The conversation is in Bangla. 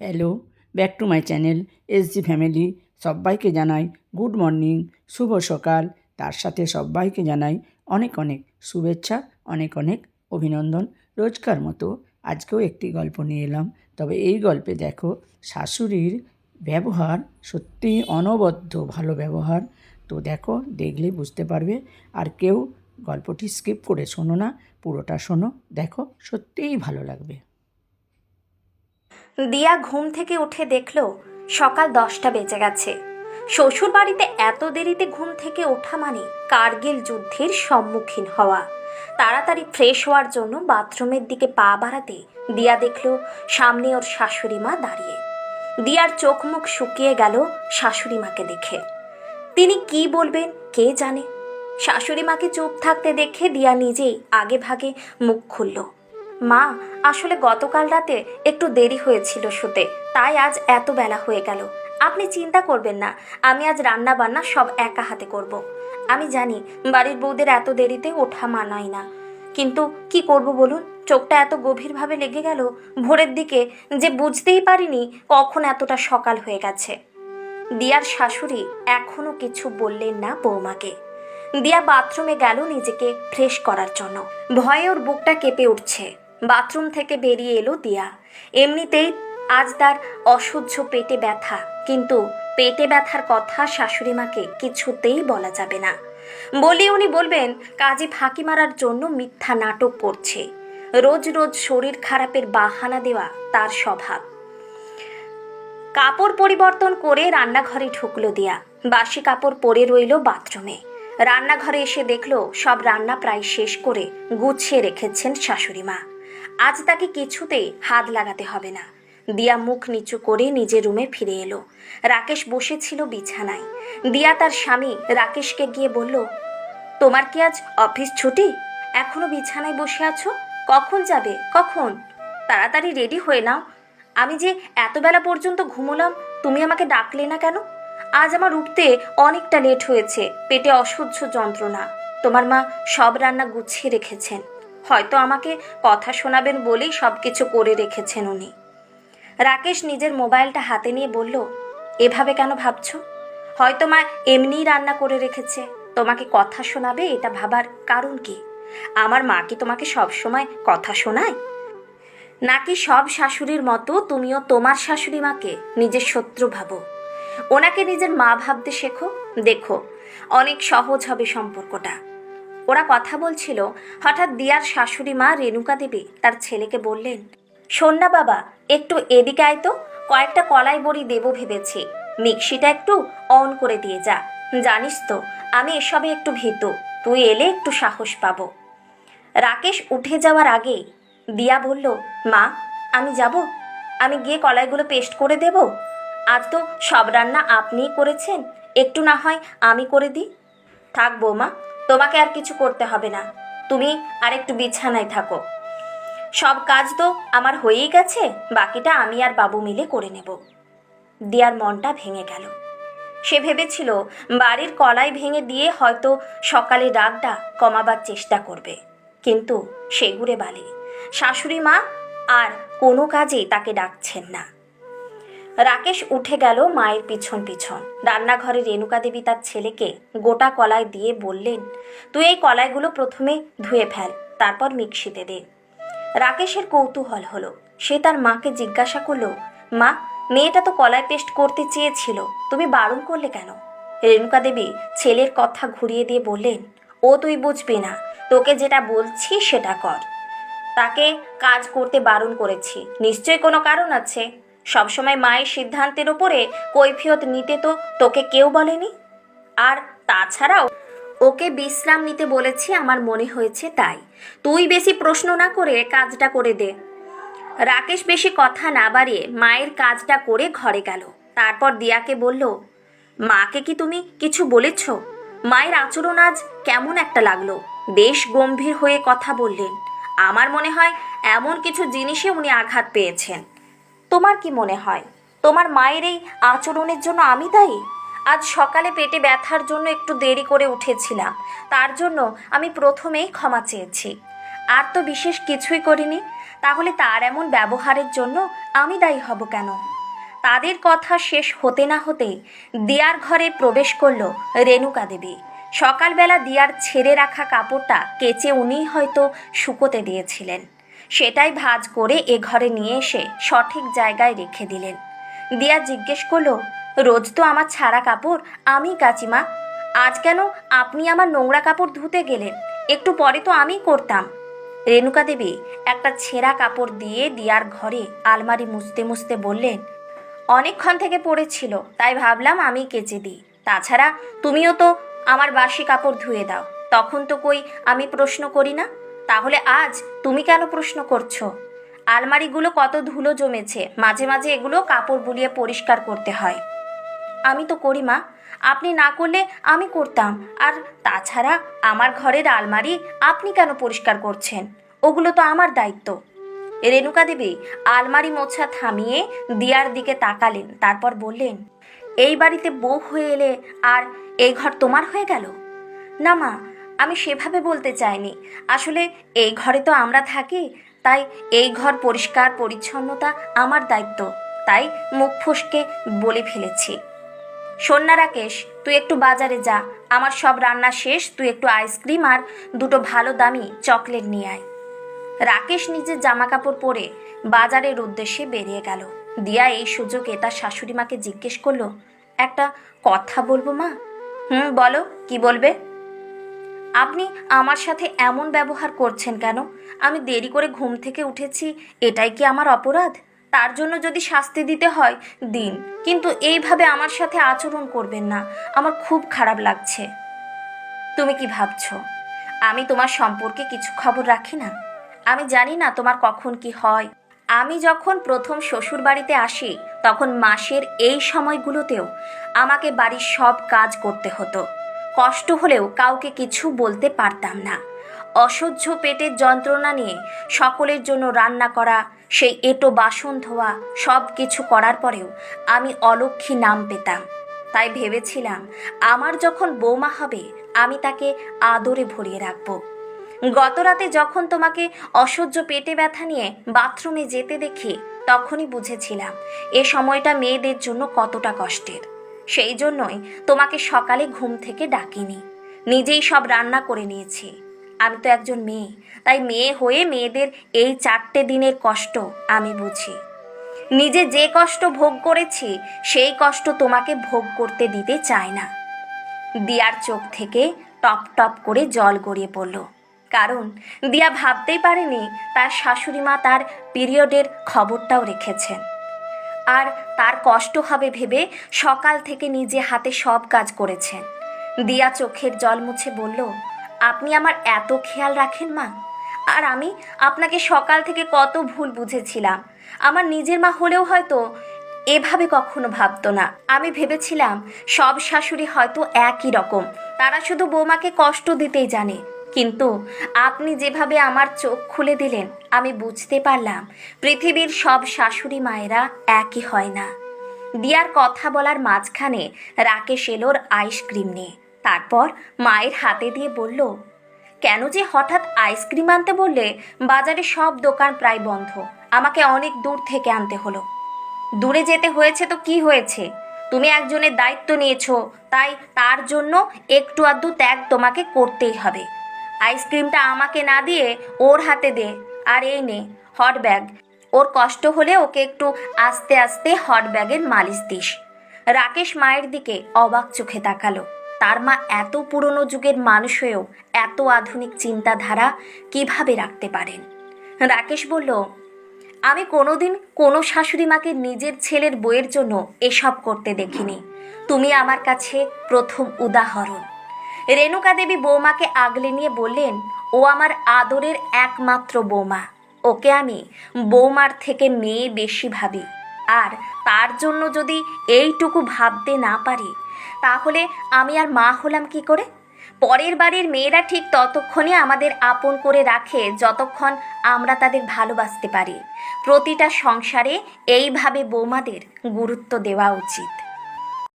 Hello back to my channel SG family সবাইকে জানাই গুড মর্নিং শুভ সকাল। তার সাথে সবাইকে জানাই অনেক অনেক শুভেচ্ছা, অনেক অনেক অভিনন্দন। রোজকার মতো আজকেও একটি গল্প নিয়ে এলাম। তবে এই গল্পে দেখো, শাশুড়ির ব্যবহার সত্যিই অনবদ্য ভালো ব্যবহার। তো দেখো, দেখলে বুঝতে পারবে। আর কেউ গল্পটি স্কিপ করে শোনো না, পুরোটা শোনো, দেখো সত্যিই ভালো লাগবে। দিয়া ঘুম থেকে উঠে দেখল সকাল দশটা বেজে গেছে। শ্বশুর বাড়িতে এত দেরিতে ঘুম থেকে ওঠা মানে কার্গিল যুদ্ধের সম্মুখীন হওয়া। তাড়াতাড়ি ফ্রেশ হওয়ার জন্য বাথরুমের দিকে পা বাড়াতে দিয়া দেখল সামনে ওর শাশুড়ি মা দাঁড়িয়ে। দিয়ার চোখ মুখ শুকিয়ে গেল শাশুড়ি মাকে দেখে। তিনি কি বলবেন কে জানে? শাশুড়ি মাকে চুপ থাকতে দেখে দিয়া নিজেই আগে ভাগে মুখ খুলল। মা, আসলে গতকাল রাতে একটু দেরি হয়েছিল শুতে, তাই আজ এত বেলা হয়ে গেল। আপনি চিন্তা করবেন না, আমি আজ রান্না বান্না সব একা হাতে করব। আমি জানি, বাড়ির বউদের এত দেরিতে ওঠা মানায় না। কিন্তু কি করব বলুন? চোখটা এত গভীরভাবে লেগে গেল, ভোরের দিকে যে বুঝতেই পারিনি কখন এতটা সকাল হয়ে গেছে। দিয়ার শাশুড়ি এখনও কিছু বললেন না বৌমাকে। দিয়া বাথরুমে গেল নিজেকে ফ্রেশ করার জন্য। ভয়ে ওর বুকটা কেঁপে উঠছে। বাথরুম থেকে বেরিয়ে এলো দিয়া। এমনিতেই আজ তার অসহ্য পেটে ব্যথা, কিন্তু পেটে ব্যথার কথা শাশুড়ি মাকে কিছুতেই বলা যাবে না। বলি উনি বলবেন, কাজে ফাঁকি মারার জন্য মিথ্যা নাটক করছে। রোজ রোজ শরীর খারাপের বাহানা দেওয়া তার স্বভাব। কাপড় পরিবর্তন করে রান্নাঘরে ঢুকলো দিয়া। বাসি কাপড় পরে রইল বাথরুমে। রান্নাঘরে এসে দেখল সব রান্না প্রায় শেষ করে গুছিয়ে রেখেছেন শাশুড়ি মা। আজ তাকে কিছুতেই হাত লাগাতে হবে না। দিয়া মুখ নিচু করে নিজের রুমে ফিরে এলো। রাকেশ বসেছিল বিছানায়। দিয়া তার স্বামী রাকেশকে গিয়ে বলল, তোমার কি আজ অফিস ছুটি? এখনও বিছানায় বসে আছো? কখন যাবে? কখন? তাড়াতাড়ি রেডি হয়ে নাও। আমি যে এত বেলা পর্যন্ত ঘুমোলাম, তুমি আমাকে ডাকলে না কেন? আজ আমার উঠতে অনেকটা লেট হয়েছে, পেটে অসহ্য যন্ত্রণা। তোমার মা সব রান্না গুছিয়ে রেখেছেন। হয়তো আমাকে কথা শোনাবেন বলেই সব কিছু করে রেখেছেন উনি। রাকেশ নিজের মোবাইলটা হাতে নিয়ে বলল, এভাবে কেন ভাবছ? হয়তো মা এমনিই রান্না করে রেখেছে। তোমাকে কথা শোনাবে এটা ভাবার কারণ কি? আমার মা কি তোমাকে সবসময় কথা শোনায়? নাকি সব শাশুড়ির মতো তুমিও তোমার শাশুড়ি মাকে নিজের শত্রু ভাবো? ওনাকে নিজের মা ভাবতে শেখো। দেখো, অনেক সহজ হবে সম্পর্কটা। ওরা কথা বলছিল, হঠাৎ দিয়ার শাশুড়ি মা রেণুকা দেবী তার ছেলেকে বললেন শোন না বাবা, একটু এদিকে আয় তো, কয়েকটা কলাই বড়ি দেবো ভেবেছি। মিক্সিটা একটু অন করে দিয়ে যা। জানিস তো, আমি এসবে একটু ভীত, তুই এলে একটু সাহস পাবো। রাকেশ উঠে যাওয়ার আগে দিয়া বলল, মা, আমি যাব? আমি গিয়ে কলাইগুলো পেস্ট করে দেব? আর তো সব রান্না আপনিই করেছেন, একটু না হয় আমি করে দিই? থাক বৌমা তোমাকে আর কিছু করতে হবে না। তুমি আর একটু বিছানায় থাকো। সব কাজ তো আমার হয়েই গেছে, বাকিটা আমি আর বাবু মিলে করে নেব। দিয়ার মনটা ভেঙে গেল। সে ভেবেছিল, বাড়ির কলাই ভেঙে দিয়ে হয়তো সকালে রাগটা কমাবার চেষ্টা করবে। কিন্তু সে ঘুরে বালি। শাশুড়ি মা আর কোনো কাজেই তাকে ডাকছেন না। রাকেশ উঠে গেল মায়ের পিছন পিছন। রান্নাঘরে রেণুকা দেবী তার ছেলেকে গোটা কলাই দিয়ে বললেন, তুই এই কলাইগুলো প্রথমে ধুয়ে ফেল, তারপর মিক্সিতে দে। রাকেশের কৌতূহল হলো। সে তার মাকে জিজ্ঞাসা করল, মা, মেয়েটা তো কলাই পেস্ট করতে চেয়েছিল, তুমি বারণ করলে কেন? রেণুকা দেবী ছেলের কথা ঘুরিয়ে দিয়ে বললেন, ও তুই বুঝবি না, তোকে যেটা বলছি সেটা কর। তাকে কাজ করতে বারণ করেছি, নিশ্চয়ই কোনো কারণ আছে? সবসময় মায়ের সিদ্ধান্তের ওপরে কৈফিয়ত নিতে তো তোকে কেউ বলেনি? আর তাছাড়াও, ওকে বিশ্রাম নিতে বলেছি, আমার মনে হয়েছে তাই। তুই বেশি প্রশ্ন না করে কাজটা করে দে। রাকেশ বেশি কথা না বাড়িয়ে মায়ের কাজটা করে ঘরে গেল। তারপর দিয়াকে বলল, মাকে কি তুমি কিছু বলেছ? মায়ের আচরণ আজ কেমন একটা লাগল? বেশ গম্ভীর হয়ে কথা বললেন। আমার মনে হয় এমন কিছু জিনিসে উনি আঘাত পেয়েছেন। তোমার কি মনে হয়? তোমার মায়ের এই আচরণের জন্য আমি দায়ী? আজ সকালে পেটে ব্যথার জন্য একটু দেরি করে উঠেছিলাম। তার জন্য আমি প্রথমেই ক্ষমা চেয়েছি। আর তো বিশেষ কিছুই করিনি। তাহলে তার এমন ব্যবহারের জন্য আমি দায়ী হব কেন? তাদের কথা শেষ হতে না হতেই দিয়ার ঘরে প্রবেশ করল রেণুকা দেবী। সকালবেলা দিয়ার ছেড়ে রাখা কাপড়টা কেচে উনিই হয়তো শুকোতে দিয়েছিলেন। সেটাই ভাঁজ করে এ ঘরে নিয়ে এসে সঠিক জায়গায় রেখে দিলেন। দিয়া জিজ্ঞেস করল, রোজ তো আমার ছাড়া কাপড়? আমি কাচিমা। আজ কেন আপনি আমার নোংরা কাপড় ধুতে গেলেন? একটু পরে তো আমি করতাম। রেণুকা দেবী একটা ছেঁড়া কাপড় দিয়ে দিয়ার ঘরে আলমারি মুছতে মুছতে বললেন, অনেকক্ষণ থেকে পড়েছিল, তাই ভাবলাম আমি কেচে দিই। তাছাড়া তুমিও তো আমার বাসি কাপড় ধুয়ে দাও। তখন তো কই আমি প্রশ্ন করি না? তাহলে আজ তুমি কেন প্রশ্ন করছ? আলমারিগুলো কত ধুলো জমেছে, মাঝে মাঝে এগুলো কাপড় বুলিয়ে পরিষ্কার করতে হয়। আমি তো করি মা, আপনি না করলে আমি করতাম। আর তাছাড়া আমার ঘরের আলমারি আপনি কেন পরিষ্কার করছেন? ওগুলো তো আমার দায়িত্ব। রেণুকা দেবী আলমারি মোছা থামিয়ে দিয়ার দিকে তাকালেন, তারপর বললেন, এই বাড়িতে বউ হয়ে এলে আর এই ঘর তোমার হয়ে গেল? না মা আমি সেভাবে বলতে চাইনি। আসলে এই ঘরে তো আমরা থাকি, তাই এই ঘর পরিষ্কার পরিচ্ছন্নতা আমার দায়িত্ব। তাই মুখ ফসকে বলে ফেলেছি। শোন না রাকেশ, তুই একটু বাজারে যা। আমার সব রান্না শেষ, তুই একটু আইসক্রিম আর দুটো ভালো দামি চকলেট নিয়ে আয়। রাকেশ নিজের জামা কাপড় পরে বাজারের উদ্দেশ্যে বেরিয়ে গেল। দিয়া এই সুযোগে তার শাশুড়ি মাকে জিজ্ঞেস করল, একটা কথা বলব মা? হুম, বলো। কি বলবে? আপনি আমার সাথে এমন ব্যবহার করছেন কেন? আমি দেরি করে ঘুম থেকে উঠেছি, এটাই কি আমার অপরাধ? তার জন্য যদি শাস্তি দিতে হয়, দিন। কিন্তু এইভাবে আমার সাথে আচরণ করবেন না, আমার খুব খারাপ লাগছে। তুমি কি ভাবছ? আমি তোমার সম্পর্কে কিছু খবর রাখি না? আমি জানি না তোমার কখন কি হয়। আমি যখন প্রথম শ্বশুর বাড়িতে আসি, তখন মাসের এই সময়গুলোতেও আমাকে বাড়ির সব কাজ করতে হতো। কষ্ট হলেও কাউকে কিছু বলতে পারতাম না। অসহ্য পেটের যন্ত্রণা নিয়ে সকলের জন্য রান্না করা, সেই এটো বাসন ধোয়া সব কিছু করার পরেও আমি অলক্ষী নাম পেতাম। তাই ভেবেছিলাম, আমার যখন বৌমা হবে, আমি তাকে আদরে ভরিয়ে রাখব। গত রাতে যখন তোমাকে অসহ্য পেটে ব্যথা নিয়ে বাথরুমে যেতে দেখি, তখনই বুঝেছিলাম, এ সময়টা মেয়েদের জন্য কতটা কষ্টের। সেই জন্যই তোমাকে সকালে ঘুম থেকে ডাকিনি। নিজেই সব রান্না করে নিয়েছি। আমি তো একজন মেয়ে, তাই মেয়ে হয়ে মেয়েদের এই চারটে দিনের কষ্ট আমি বুঝি। নিজে যে কষ্ট ভোগ করেছি, সেই কষ্ট তোমাকে ভোগ করতে দিতে চায় না। দিয়ার চোখ থেকে টপ টপ করে জল গড়িয়ে পড়ল। কারণ দিয়া ভাবতেই পারেনি তার শাশুড়ি মা তার পিরিয়ডের খবরটাও রেখেছেন। আর তার কষ্ট হবে ভেবে সকাল থেকে নিজে হাতে সব কাজ করেছেন দিয়া চোখের জল মুছে বলল, আপনি আমার এত খেয়াল রাখেন মা। আর আমি আপনাকে সকাল থেকে কত ভুল বুঝেছিলাম। আমার নিজের মা হলেও হয়তো এভাবে কখনো ভাবতো না। আমি ভেবেছিলাম, সব শাশুড়ি হয়তো একই রকম। তারা শুধু বৌমাকে কষ্ট দিতেই জানে। কিন্তু আপনি যেভাবে আমার চোখ খুলে দিলেন আমি বুঝতে পারলাম, পৃথিবীর সব শাশুড়ি মায়েরা একই হয় না। দিয়ার কথা বলার মাঝখানে রাকেশ এলোর আইসক্রিম নিয়ে। তারপর মায়ের হাতে দিয়ে বলল, কেন যে হঠাৎ আইসক্রিম আনতে বললে বাজারে সব দোকান প্রায় বন্ধ, আমাকে অনেক দূর থেকে আনতে হলো। দূরে যেতে হয়েছে তো কি হয়েছে? তুমি একজনের দায়িত্ব নিয়েছো, তাই তার জন্য একটু আধটু ত্যাগ তোমাকে করতেই হবে। আইসক্রিমটা আমাকে না দিয়ে ওর হাতে দে আর এই নে হট ব্যাগ ওর কষ্ট হলে ওকে একটু আস্তে আস্তে হট ব্যাগের মালিশ দিস। রাকেশ মায়ের দিকে অবাক চোখে তাকালো। তার মা এত পুরনো যুগের মানুষ হয়েও এত আধুনিক চিন্তাধারা কীভাবে রাখতে পারেন? রাকেশ বলল, আমি কোনোদিন কোনো শাশুড়ি মাকে নিজের ছেলের বইয়ের জন্য এসব করতে দেখিনি। তুমি আমার কাছে প্রথম উদাহরণ। রেণুকা দেবী বৌমাকে আগলে নিয়ে বললেন ও আমার আদরের একমাত্র বৌমা। ওকে আমি বৌমার থেকে মেয়ে বেশি ভাবি। আর তার জন্য যদি এইটুকু ভাবতে না পারি, তাহলে আমি আর মা হলাম কি করে? পরের বাড়ির মেয়েরা ঠিক ততক্ষণে আমাদের আপন করে রাখে যতক্ষণ আমরা তাদের ভালোবাসতে পারি। প্রতিটা সংসারে এইভাবে বৌমাদের গুরুত্ব দেওয়া উচিত।